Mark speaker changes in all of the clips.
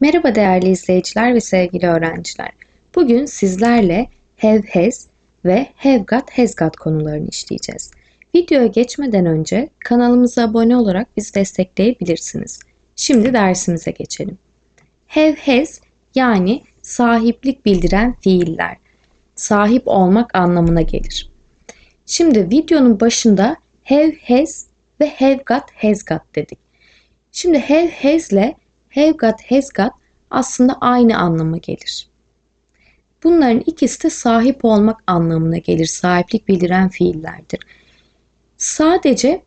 Speaker 1: Merhaba değerli izleyiciler ve sevgili öğrenciler. Bugün sizlerle have has ve have got has got konularını işleyeceğiz. Videoya geçmeden önce kanalımıza abone olarak bizi destekleyebilirsiniz. Şimdi dersimize geçelim. Have has yani sahiplik bildiren fiiller. Sahip olmak anlamına gelir. Şimdi videonun başında have has ve have got has got dedik. Şimdi have has ile have got aslında aynı anlama gelir. Bunların ikisi de sahip olmak anlamına gelir. Sahiplik bildiren fiillerdir. Sadece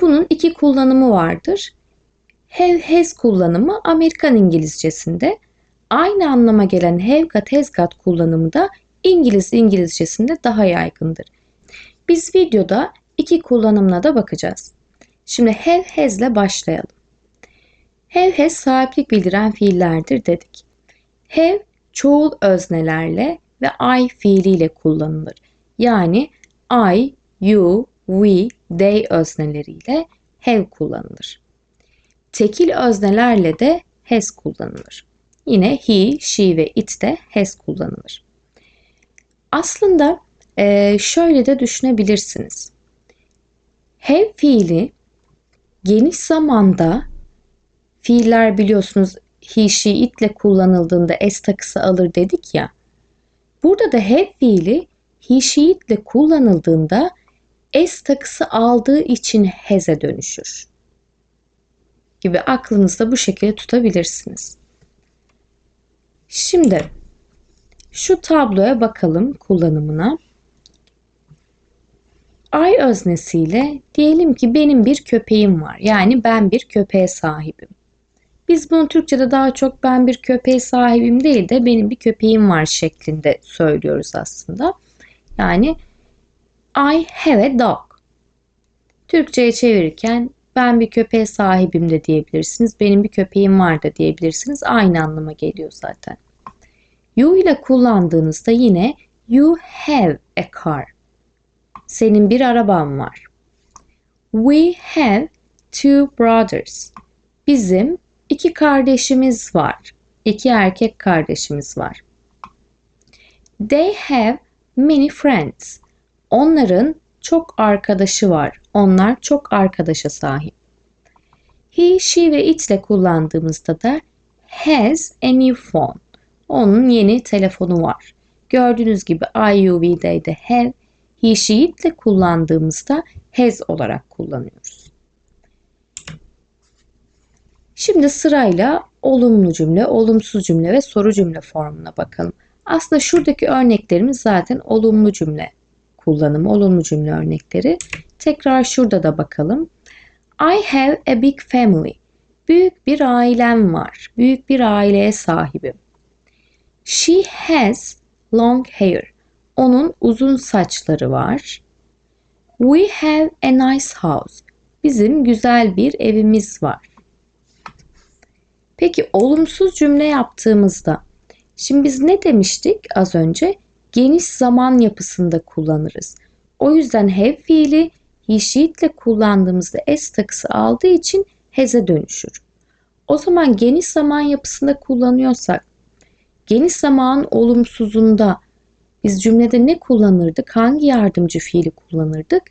Speaker 1: bunun iki kullanımı vardır. Have has kullanımı Amerikan İngilizcesinde, aynı anlama gelen have got has got kullanımı da İngiliz İngilizcesinde daha yaygındır. Biz videoda iki kullanımına da bakacağız. Şimdi have has ile başlayalım. Has sahiplik bildiren fiillerdir dedik. Have çoğul öznelerle ve I fiiliyle kullanılır. Yani I, you, we, they özneleriyle have kullanılır. Tekil öznelerle de has kullanılır. Yine he, she ve it de has kullanılır. Aslında şöyle de düşünebilirsiniz. Have fiili geniş zamanda fiiller biliyorsunuz he, she, it ile kullanıldığında s takısı alır dedik ya. Burada da have fiili he, she, it ile kullanıldığında s takısı aldığı için has'e dönüşür. Gibi aklınızda bu şekilde tutabilirsiniz. Şimdi şu tabloya bakalım kullanımına. I öznesiyle diyelim ki benim bir köpeğim var. Yani ben bir köpeğe sahibim. Biz bunu Türkçe'de daha çok ben bir köpeğe sahibim değil de benim bir köpeğim var şeklinde söylüyoruz aslında. Yani I have a dog. Türkçe'ye çevirirken ben bir köpeğe sahibim de diyebilirsiniz. Benim bir köpeğim var da diyebilirsiniz. Aynı anlama geliyor zaten. You ile kullandığınızda yine you have a car. Senin bir araban var. We have two brothers. Bizim iki kardeşimiz var. İki erkek kardeşimiz var. They have many friends. Onların çok arkadaşı var. Onlar çok arkadaşa sahip. He, she ve it ile kullandığımızda da has a new phone. Onun yeni telefonu var. Gördüğünüz gibi I, you, we, they de have, he, she, ile kullandığımızda has olarak kullanıyoruz. Şimdi sırayla olumlu cümle, olumsuz cümle ve soru cümle formuna bakalım. Aslında şuradaki örneklerimiz zaten olumlu cümle kullanımı, olumlu cümle örnekleri. Tekrar şurada da bakalım. I have a big family. Büyük bir ailem var. Büyük bir aileye sahibim. She has long hair. Onun uzun saçları var. We have a nice house. Bizim güzel bir evimiz var. Peki olumsuz cümle yaptığımızda şimdi biz ne demiştik az önce? Geniş zaman yapısında kullanırız. O yüzden have fiili he kullandığımızda s takısı aldığı için has'e dönüşür. O zaman geniş zaman yapısında kullanıyorsak geniş zaman olumsuzunda biz cümlede ne kullanırdık? Hangi yardımcı fiili kullanırdık?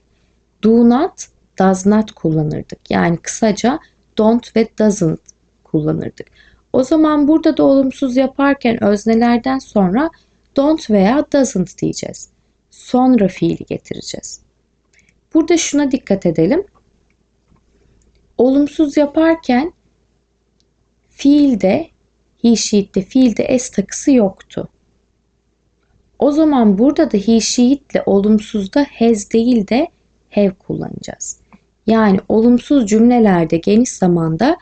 Speaker 1: Do not, does not kullanırdık. Yani kısaca don't ve doesn't kullanırdık. O zaman burada da olumsuz yaparken öznelerden sonra don't veya doesn't diyeceğiz. Sonra fiili getireceğiz. Burada şuna dikkat edelim. Olumsuz yaparken fiilde he she'de fiilde s takısı yoktu. O zaman burada da he she ile olumsuzda has değil de have kullanacağız. Yani olumsuz cümlelerde geniş zamanda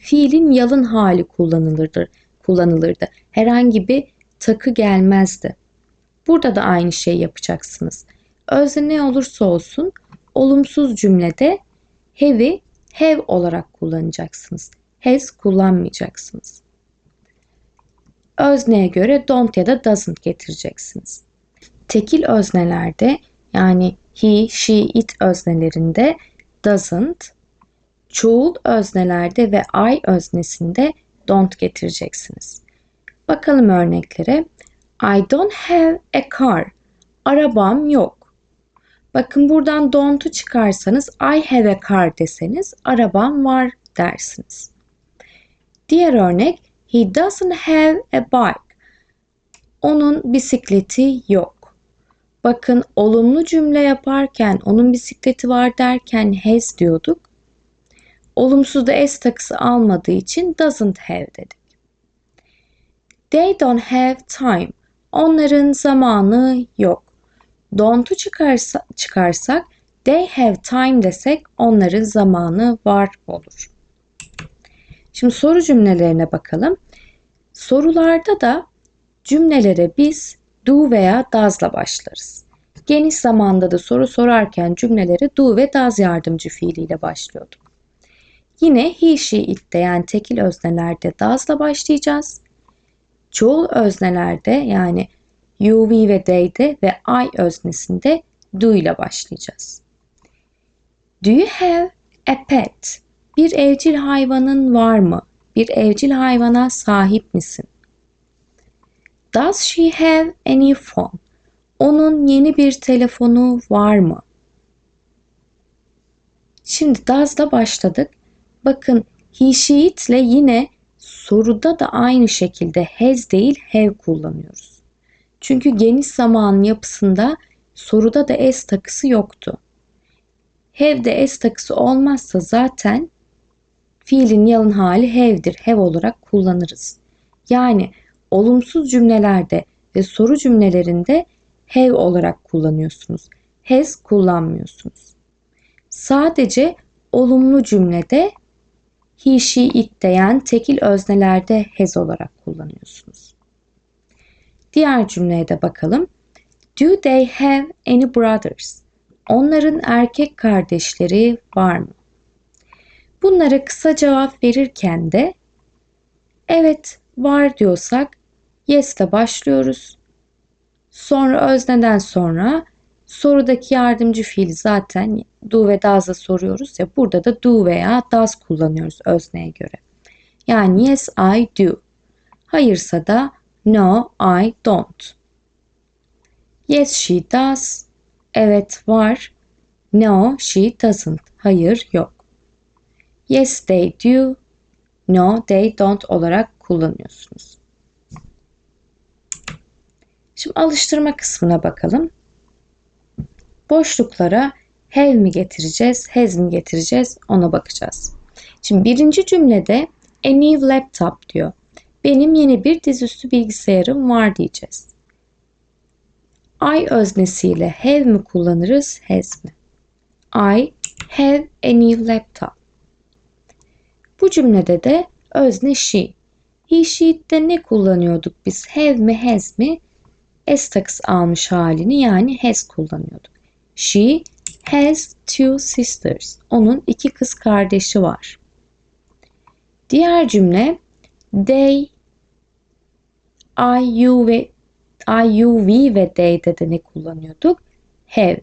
Speaker 1: fiilin yalın hali kullanılırdı. kullanılırdı. Herhangi bir takı gelmezdi. Burada da aynı şey yapacaksınız. Özne ne olursa olsun olumsuz cümlede have'i have olarak kullanacaksınız. Has kullanmayacaksınız. Özneye göre don't ya da doesn't getireceksiniz. Tekil öznelerde yani he, she, it öznelerinde doesn't, çoğul öznelerde ve I öznesinde don't getireceksiniz. Bakalım örneklere. I don't have a car. Arabam yok. Bakın buradan don't'u çıkarsanız I have a car deseniz arabam var dersiniz. Diğer örnek He doesn't have a bike. Onun bisikleti yok. Bakın olumlu cümle yaparken onun bisikleti var derken has diyorduk. Olumsuz da s takısı almadığı için doesn't have dedik. They don't have time. Onların zamanı yok. Don't'u çıkarsa, çıkarsak they have time desek onların zamanı var olur. Şimdi soru cümlelerine bakalım. Sorularda da cümlelere biz do veya does'la başlarız. Geniş zamanda da soru sorarken cümlelere do ve does yardımcı fiiliyle başlıyorduk. Yine he, she, tekil öznelerde does'la başlayacağız. Çoğul öznelerde yani you, we ve they'de ve I öznesinde do ile başlayacağız. Do you have a pet? Bir evcil hayvanın var mı? Bir evcil hayvana sahip misin? Does she have a new phone? Onun yeni bir telefonu var mı? Şimdi does'la başladık. Bakın he, she, it ile yine soruda da aynı şekilde has değil have kullanıyoruz. Çünkü geniş zamanın yapısında soruda da s takısı yoktu. Have de s takısı olmazsa zaten fiilin yalın hali have'dir. Have olarak kullanırız. Yani olumsuz cümlelerde ve soru cümlelerinde have olarak kullanıyorsunuz. Has kullanmıyorsunuz. Sadece olumlu cümlede he, she, it yani tekil öznelerde has olarak kullanıyorsunuz. Diğer cümleye de bakalım. Do they have any brothers? Onların erkek kardeşleri var mı? Bunlara kısa cevap verirken de evet var diyorsak yes ile başlıyoruz. Sonra özneden sonra sorudaki yardımcı fiil zaten do ve does'a soruyoruz ya burada da do veya does kullanıyoruz özneye göre. Yani yes I do. Hayırsa da no I don't. Yes she does. Evet var. No she doesn't. Hayır yok. Yes they do. No they don't olarak kullanıyorsunuz. Şimdi alıştırma kısmına bakalım. Boşluklara have mi getireceğiz, has mi getireceğiz ona bakacağız. Şimdi birinci cümlede a new laptop diyor. Benim yeni bir dizüstü bilgisayarım var diyeceğiz. I öznesiyle have mi kullanırız, has mi? I have a new laptop. Bu cümlede de özne she. He, she'de ne kullanıyorduk biz? Have mi, has mi? S takısı almış halini yani has kullanıyorduk. She has two sisters. Onun iki kız kardeşi var. Diğer cümle they, I, you ve I, you, we ve they'de de ne kullanıyorduk? Have.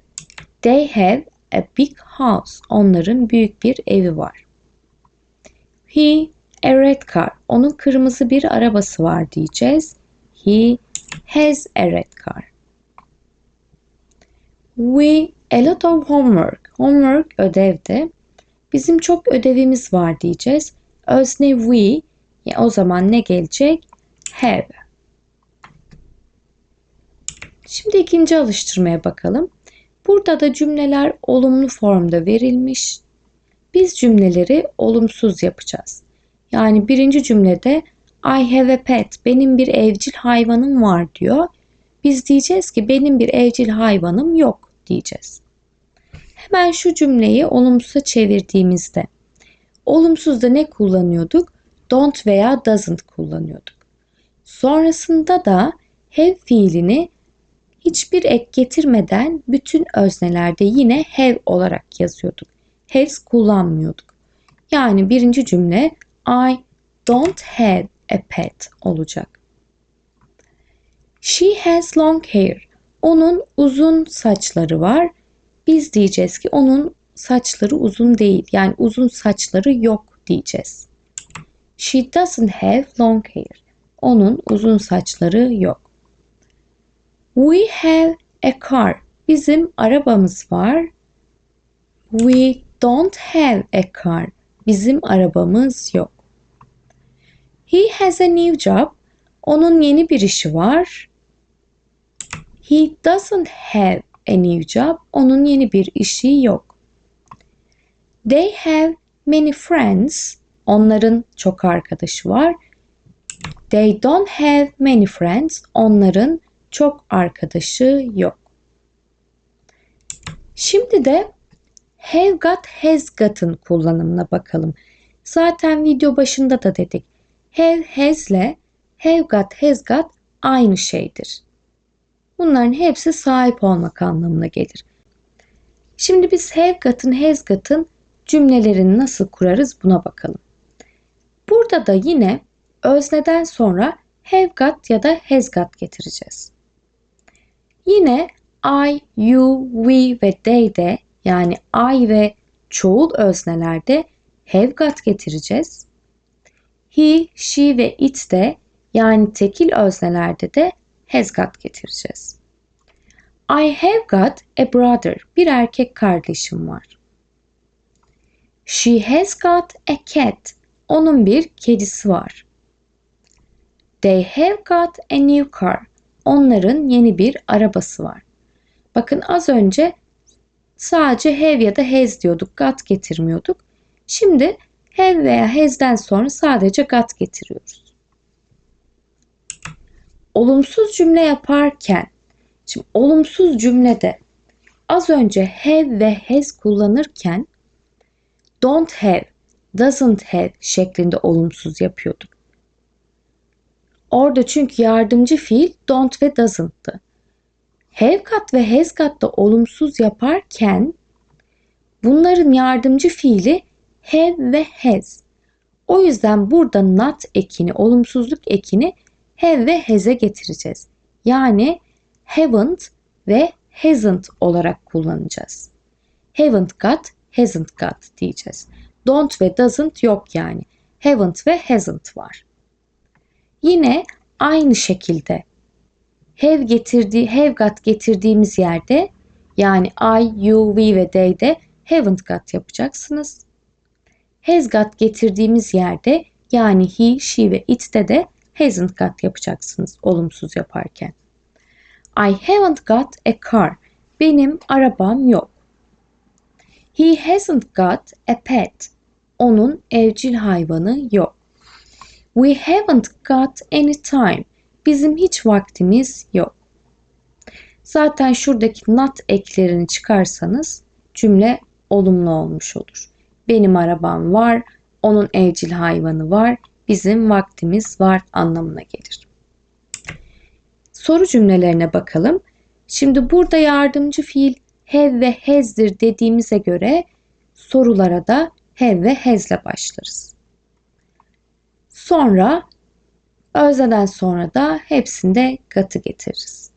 Speaker 1: They have a big house. Onların büyük bir evi var. He a red car. Onun kırmızı bir arabası var diyeceğiz. He has a red car. We a lot of homework. Homework ödevde. Bizim çok ödevimiz var diyeceğiz. Özne we ya o zaman ne gelecek? Have. Şimdi ikinci alıştırmaya bakalım. Burada da cümleler olumlu formda verilmiş. Biz cümleleri olumsuz yapacağız. Yani birinci cümlede I have a pet. Benim bir evcil hayvanım var diyor. Biz diyeceğiz ki benim bir evcil hayvanım yok diyeceğiz. Hemen şu cümleyi olumsuza çevirdiğimizde olumsuzda ne kullanıyorduk? Don't veya doesn't kullanıyorduk. Sonrasında da have fiilini hiçbir ek getirmeden bütün öznelerde yine have olarak yazıyorduk. Has kullanmıyorduk. Yani birinci cümle I don't have a pet olacak. She has long hair. Onun uzun saçları var. Biz diyeceğiz ki onun saçları uzun değil. Yani uzun saçları yok diyeceğiz. She doesn't have long hair. Onun uzun saçları yok. We have a car. Bizim arabamız var. We don't have a car. Bizim arabamız yok. He has a new job. Onun yeni bir işi var. He doesn't have a new job. Onun yeni bir işi yok. They have many friends. Onların çok arkadaşı var. They don't have many friends. Onların çok arkadaşı yok. Şimdi de have got has got'ın kullanımına bakalım. Zaten video başında da dedik. Have has ile have got has got aynı şeydir. Bunların hepsi sahip olmak anlamına gelir. Şimdi biz have got'ın has got'ın cümlelerini nasıl kurarız buna bakalım. Burada da yine özneden sonra have got ya da has got getireceğiz. Yine I, you, we ve they de yani I ve çoğul öznelerde have got getireceğiz. He, she ve it de yani tekil öznelerde de has got getireceğiz. I have got a brother. Bir erkek kardeşim var. She has got a cat. Onun bir kedisi var. They have got a new car. Onların yeni bir arabası var. Bakın az önce sadece have ya da has diyorduk, got getirmiyorduk. Şimdi have veya has'den sonra sadece got getiriyoruz. Olumsuz cümle yaparken, şimdi olumsuz cümlede az önce have ve has kullanırken don't have, doesn't have şeklinde olumsuz yapıyorduk. Orada çünkü yardımcı fiil don't ve doesn'tı. Have got ve has got da olumsuz yaparken bunların yardımcı fiili have ve has. O yüzden burada not ekini, olumsuzluk ekini have ve has'e getireceğiz. Yani haven't ve hasn't olarak kullanacağız. Haven't got, hasn't got diyeceğiz. Don't ve doesn't yok yani. Haven't ve hasn't var. Yine aynı şekilde have getirdiği, have got getirdiğimiz yerde yani I, you, we ve they'de haven't got yapacaksınız. Has got getirdiğimiz yerde yani he, she ve it'te de hasn't got yapacaksınız olumsuz yaparken. I haven't got a car. Benim arabam yok. He hasn't got a pet. Onun evcil hayvanı yok. We haven't got any time. Bizim hiç vaktimiz yok. Zaten şuradaki not eklerini çıkarsanız cümle olumlu olmuş olur. Benim arabam var, onun evcil hayvanı var, bizim vaktimiz var anlamına gelir. Soru cümlelerine bakalım. Şimdi burada yardımcı fiil have ve has'dir dediğimize göre sorulara da have ve has'le başlarız. Sonra özneden sonra da hepsinde got'ı getiririz.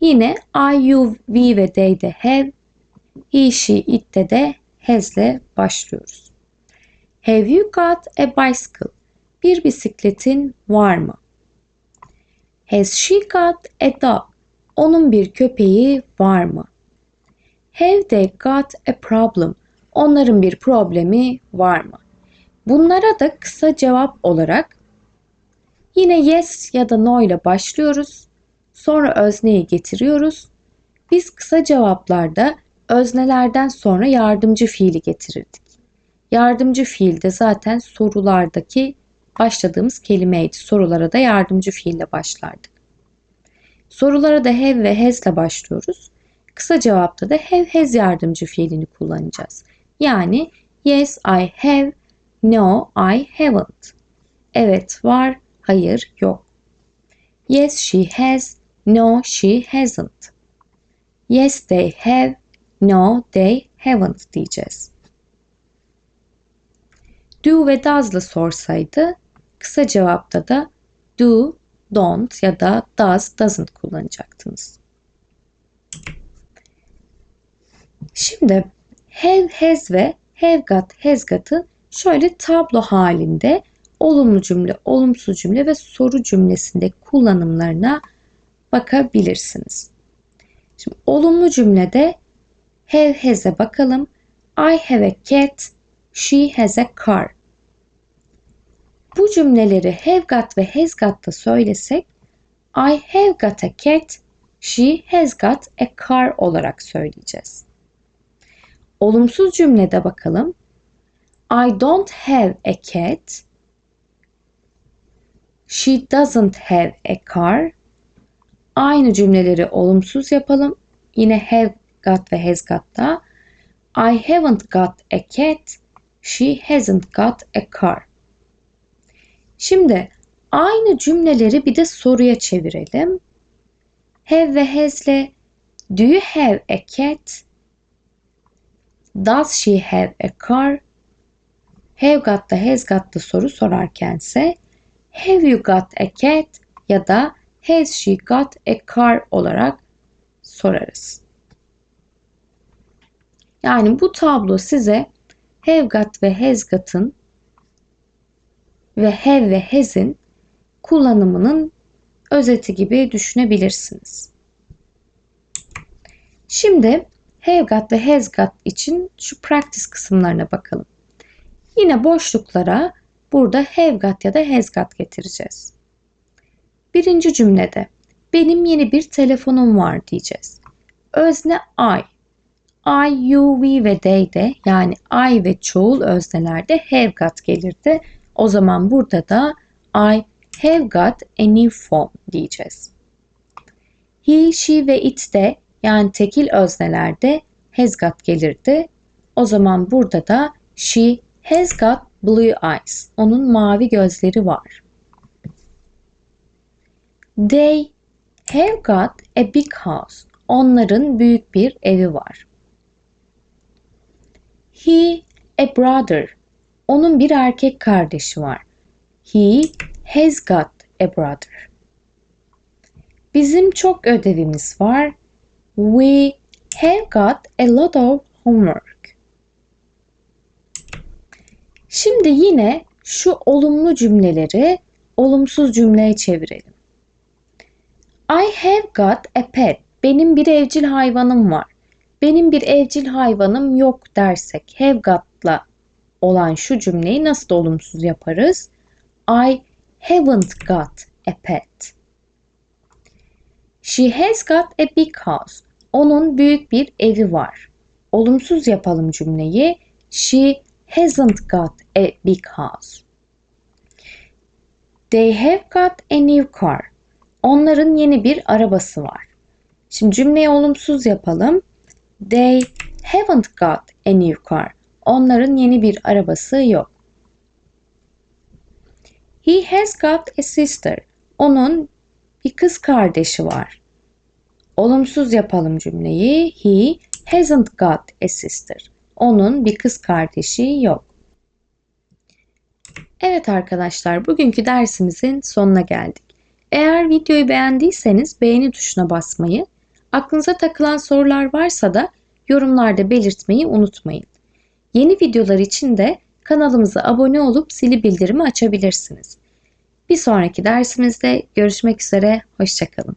Speaker 1: Yine I, you, we ve they'de have, he, she, it'te de has'le başlıyoruz. Have you got a bicycle? Bir bisikletin var mı? Has she got a dog? Onun bir köpeği var mı? Have they got a problem? Onların bir problemi var mı? Bunlara da kısa cevap olarak yine yes ya da no ile başlıyoruz. Sonra özneyi getiriyoruz. Biz kısa cevaplarda öznelerden sonra yardımcı fiili getirirdik. Yardımcı fiil de zaten sorulardaki başladığımız kelimeydi. Sorulara da yardımcı fiille başlardık. Sorulara da have ve has ile başlıyoruz. Kısa cevapta da have has yardımcı fiilini kullanacağız. Yani yes I have, no I haven't. Evet var, hayır yok. Yes she has, no she hasn't. Yes they have, no they haven't diyeceğiz. Do ve does'la sorsaydı kısa cevapta da do, don't ya da does, doesn't kullanacaktınız. Şimdi have, has ve have got, has got'ı şöyle tablo halinde olumlu cümle, olumsuz cümle ve soru cümlesinde kullanımlarına bakabilirsiniz. Şimdi olumlu cümlede have has'e bakalım. I have a cat, she has a car. Bu cümleleri have got ve has got'ta söylesek I have got a cat, she has got a car olarak söyleyeceğiz. Olumsuz cümlede bakalım. I don't have a cat, she doesn't have a car. Aynı cümleleri olumsuz yapalım. Yine have got ve has got'ta. I haven't got a cat, she hasn't got a car. Şimdi aynı cümleleri bir de soruya çevirelim. Have ve has'le Do you have a cat? Does she have a car? Have got da has got da soru sorarkense Have you got a cat? ya da Has she got a car olarak sorarız. Yani bu tablo size have got ve has got'ın ve have ve has'in kullanımının özeti gibi düşünebilirsiniz. Şimdi have got ve has got için şu practice kısımlarına bakalım. Yine boşluklara burada have got ya da has got getireceğiz. Birinci cümlede benim yeni bir telefonum var diyeceğiz. Özne I. I, you, we ve they'de yani I ve çoğul öznelerde have got gelirdi. O zaman burada da I have got a new phone diyeceğiz. He, she ve it de yani tekil öznelerde has got gelirdi. O zaman burada da she has got blue eyes. Onun mavi gözleri var. They have got a big house. Onların büyük bir evi var. He a brother. Onun bir erkek kardeşi var. He has got a brother. Bizim çok ödevimiz var. We have got a lot of homework. Şimdi yine şu olumlu cümleleri olumsuz cümleye çevirelim. I have got a pet. Benim bir evcil hayvanım var. Benim bir evcil hayvanım yok dersek have got'la olan şu cümleyi nasıl olumsuz yaparız? I haven't got a pet. She has got a big house. Onun büyük bir evi var. Olumsuz yapalım cümleyi. She hasn't got a big house. They have got a new car. Onların yeni bir arabası var. Şimdi cümleyi olumsuz yapalım. They haven't got a new car. Onların yeni bir arabası yok. He has got a sister. Onun bir kız kardeşi var. Olumsuz yapalım cümleyi. He hasn't got a sister. Onun bir kız kardeşi yok. Evet arkadaşlar, bugünkü dersimizin sonuna geldik. Eğer videoyu beğendiyseniz beğeni tuşuna basmayı, aklınıza takılan sorular varsa da yorumlarda belirtmeyi unutmayın. Yeni videolar için de kanalımıza abone olup zili bildirimi açabilirsiniz. Bir sonraki dersimizde görüşmek üzere, hoşçakalın.